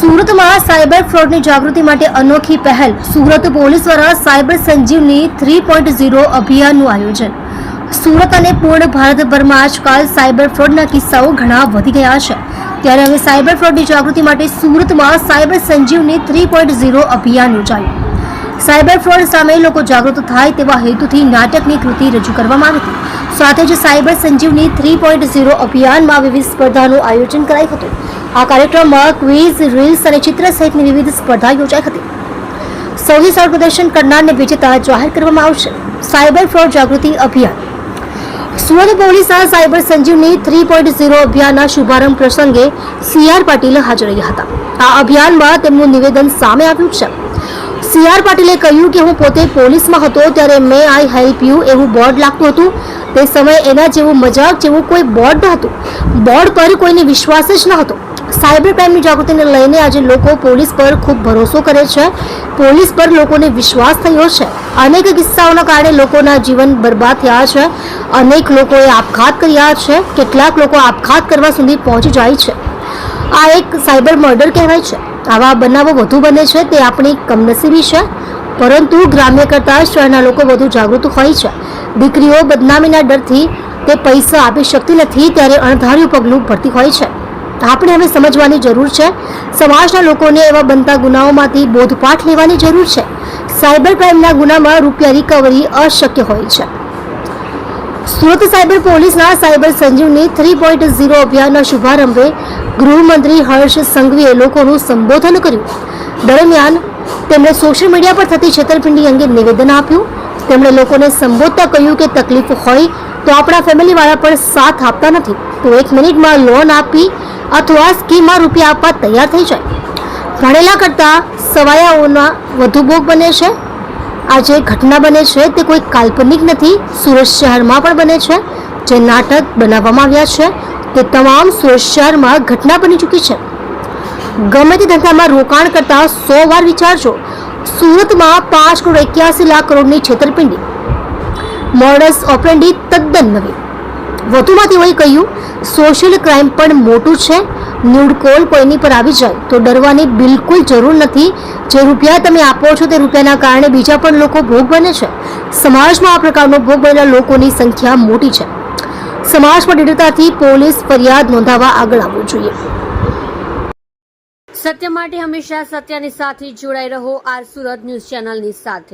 સુરતમાં સાયબર ફ્રોડની જાગૃતિ માટે અનોખી પહેલ. સુરત પોલીસ દ્વારા cyber Sanjeevani three point zero અભિયાનનું આયોજન. સુરત અને પૂર્ણ ભારતભરમાં આજકાલ સાયબર ફ્રોડના કિસ્સાઓ ઘણા વધી ગયા છે. ત્યારે હવે સાયબર ફ્રોડની જાગૃતિ માટે સુરતમાં cyber Sanjeevani three point zero અભિયાન યોજાયું. સાયબર ફ્રોડ સામે લોકો જાગૃત થાય તેવા હેતુથી નાટકની કૃતિ રજૂ કરવામાં આવી હતી. સાથે જ cyber Sanjeevani three point zero અભિયાનમાં વિવિધ સ્પર્ધાનું આયોજન કરાયું હતું. આ કાર્યક્રમમાં ક્વિઝ, રીલ્સ અને ચિત્ર સહિતની વિવિધ સ્પર્ધા યોજાઈ હતી. સૌથી સારું પ્રદર્શન કરનારને વિજેતા જાહેર કરવામાં આવશે. સાયબર ફ્રોડ જાગૃતિ અભિયાન. સુરત પોલીસના cyber Sanjeevani three point zero અભિયાનના શુભારંભ પ્રસંગે સી આર પાટીલ હાજર રહ્યા હતા. આ અભિયાનમાં તેમનું નિવેદન સામે આવ્યું છે. સી આર પાટીલે કહ્યું કે હું પોતે પોલીસમાં હતો ત્યારે મેં આઈ હેલ્પ યુ એવું બોર્ડ લાગતું હતું. તે સમયે એના જેવું મજાક જેવું કોઈ બોર્ડ ન હતું બોર્ડ પર કોઈને વિશ્વાસ જ ન હતો સાયબર ક્રાઇમની જાગૃતિને લઈને આજે લોકો પોલીસ પર ખૂબ ભરોસો કરે છે. પોલીસ પર લોકોને વિશ્વાસ થયો છે. અનેક કિસ્સાઓના કારણે લોકોના જીવન બરબાદ થયા છે. અનેક લોકોએ આપઘાત કર્યા છે. કેટલાક લોકો આપઘાત કરવા સુધી પહોંચી જાય છે. આ એક સાયબર મર્ડર કહેવાય છે. આવા બનાવો વધુ બને છે તે આપણી કમનસીબી છે. પરંતુ ગ્રામ્ય કરતાં શહેરના લોકો વધુ જાગૃત હોય છે. દીકરીઓ બદનામીના ડરથી તે પૈસા આપી શકતી નથી ત્યારે અણધાર્યું પગલું ભરતી હોય છે. આપણે હવે સમજવાની જરૂર છે. સમાજના લોકોને એવા બનતા ગુનાઓમાંથી બોધપાઠ લેવાની જરૂર છે. સાયબર ક્રાઇમના ગુનામાં રૂપિયા રિકવરી અશક્ય હોય છે. સુરત સાયબર પોલીસના cyber Sanjeevani three point zero અભિયાનના શુભારંભે ગૃહમંત્રી હર્ષ સંઘવીએ લોકોનું સંબોધન કર્યું. દરમિયાન તેમણે સોશિયલ મીડિયા પર થતી છેતરપિંડી અંગે નિવેદન આપ્યું. તેમણે લોકોને સંબોધતા કહ્યું કે તકલીફ હોય તો આપણા ફેમિલીવાળા પણ સાથ આપતા નથી. તો એક મિનિટમાં લોન આપી અથવા સ્કીમમાં રૂપિયા આપવા તૈયાર થઈ જાય. ભણેલા કરતાં સવાયાઓના વધુ ભોગ બને છે. આ જે ઘટના બને છે તે કોઈ કાલ્પનિક નથી. સુરત શહેરમાં પણ બને છે. જે નાટક બનાવવામાં આવ્યા છે તે તમામ સુરત શહેરમાં ઘટના બની ચૂકી છે. ગમે તે ધંધામાં રોકાણ કરતા સો વાર વિચારજો, સુરતમાં પાંચ કરોડ એક્યાસી લાખ કરોડની છેતરપિંડી. મોડસ ઓપરેન્ડી તદ્દન નવી. વધુમાં તેઓએ કહ્યું સોશિયલ ક્રાઇમ પણ મોટું છે. ન્યૂડ કોઈની પર આવી જાય તો ડરવાની બિલકુલ જરૂર નથી. જે રૂપિયા તમે આપો છો તે રૂપિયાના કારણે બીજા પણ લોકો ભોગ બને છે. સમાજમાં આ પ્રકારનો ભોગ બનેલા લોકોની સંખ્યા મોટી છે. સમાજમાં દૃઢતાથી પોલીસ ફરિયાદ નોંધાવવા આગળ આવવું જોઈએ. સત્ય માટે હંમેશા સત્યની સાથે જોડાઈ રહો આર સુરત ન્યૂઝ ચેનલની સાથે.